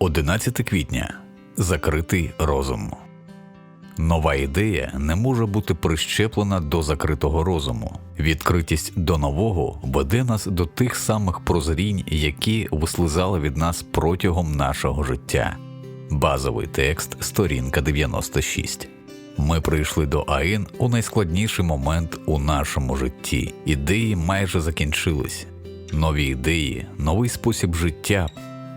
11 квітня. Закритий розум. Нова ідея не може бути прищеплена до закритого розуму. Відкритість до нового веде нас до тих самих прозрінь, які вислизали від нас протягом нашого життя. Базовий текст, сторінка 96. Ми прийшли до АІН у найскладніший момент у нашому житті. Ідеї майже закінчились. Нові ідеї, новий спосіб життя,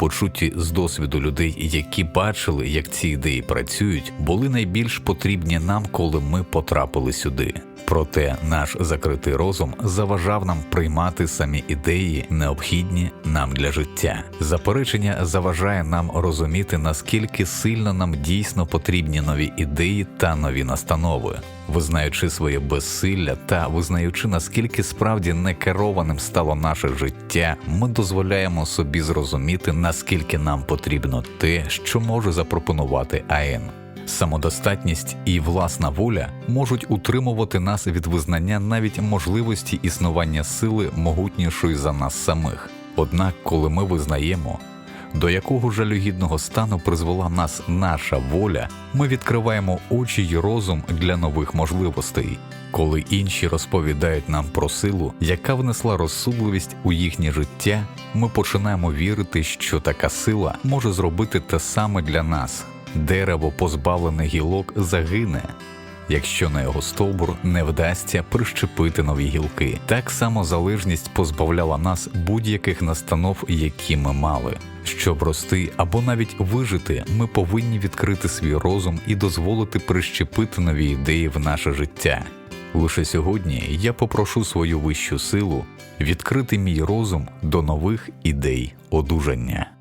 почуті з досвіду людей, які бачили, як ці ідеї працюють, були найбільш потрібні нам, коли ми потрапили сюди. Проте наш закритий розум заважав нам приймати самі ідеї, необхідні нам для життя. Заперечення заважає нам розуміти, наскільки сильно нам дійсно потрібні нові ідеї та нові настанови. Визнаючи своє безсилля та визнаючи, наскільки справді некерованим стало наше життя, ми дозволяємо собі зрозуміти, наскільки нам потрібно те, що може запропонувати АЕН. Самодостатність і власна воля можуть утримувати нас від визнання навіть можливості існування сили могутнішої за нас самих. Однак, коли ми визнаємо, до якого жалюгідного стану призвела нас наша воля, ми відкриваємо очі й розум для нових можливостей. Коли інші розповідають нам про силу, яка внесла розсудливість у їхнє життя, ми починаємо вірити, що така сила може зробити те саме для нас. Дерево, позбавлене гілок, загине, якщо на його стовбур не вдасться прищепити нові гілки. Так само залежність позбавляла нас будь-яких настанов, які ми мали. Щоб рости або навіть вижити, ми повинні відкрити свій розум і дозволити прищепити нові ідеї в наше життя. Лише сьогодні я попрошу свою вищу силу відкрити мій розум до нових ідей одужання.